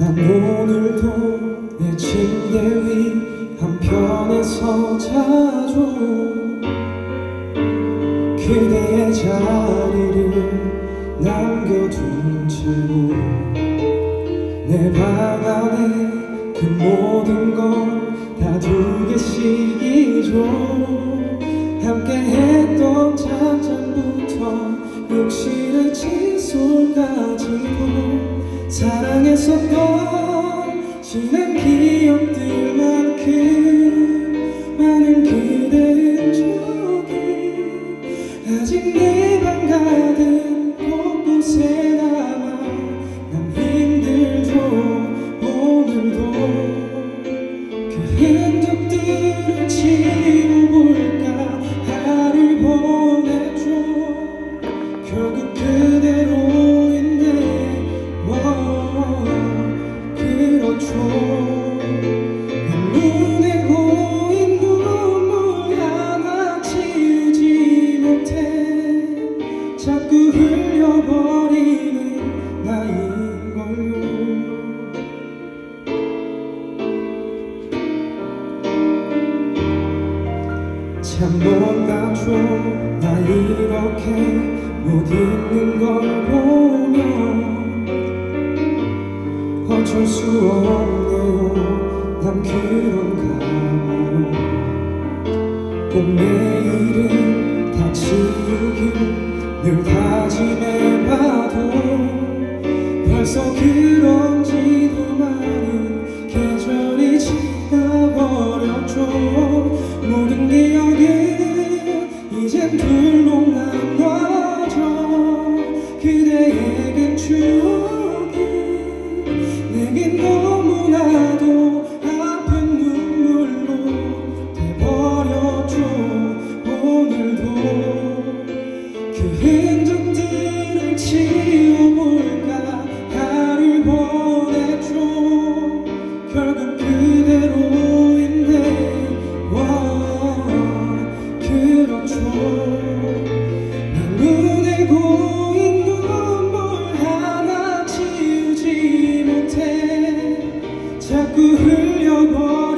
난 오늘도 내 침대 위 한편에서 자줘 그대의 자리를 남겨둔 채로 내 방 안에 그 모든 건 다 두 개씩 이죠. 함께 했던 잠잠부터 욕실의 칫솔까지도 사랑 결국 그대로인데 뭐 그렇죠. 난 눈에 고인 눈물 하나 지우지 못해. 자꾸 흘려버리는 나인걸요. 참 못나죠 나 이렇게 못 있는 걸 보면 어쩔 수 없네요. 난 그런가요 꼭 내일은 다 지우길 늘 다짐해봐도 벌써 그런지도 많은 계절이 지나버렸죠. 모든 기억에 이젠 둘로 추억이 내겐 너무나도 아픈 눈물로 돼버려줘. 오늘도 그 흔적들을 지워볼까? 하루 보내줘. 결국 그대로인데 와 그렇죠. Şarkı hülyada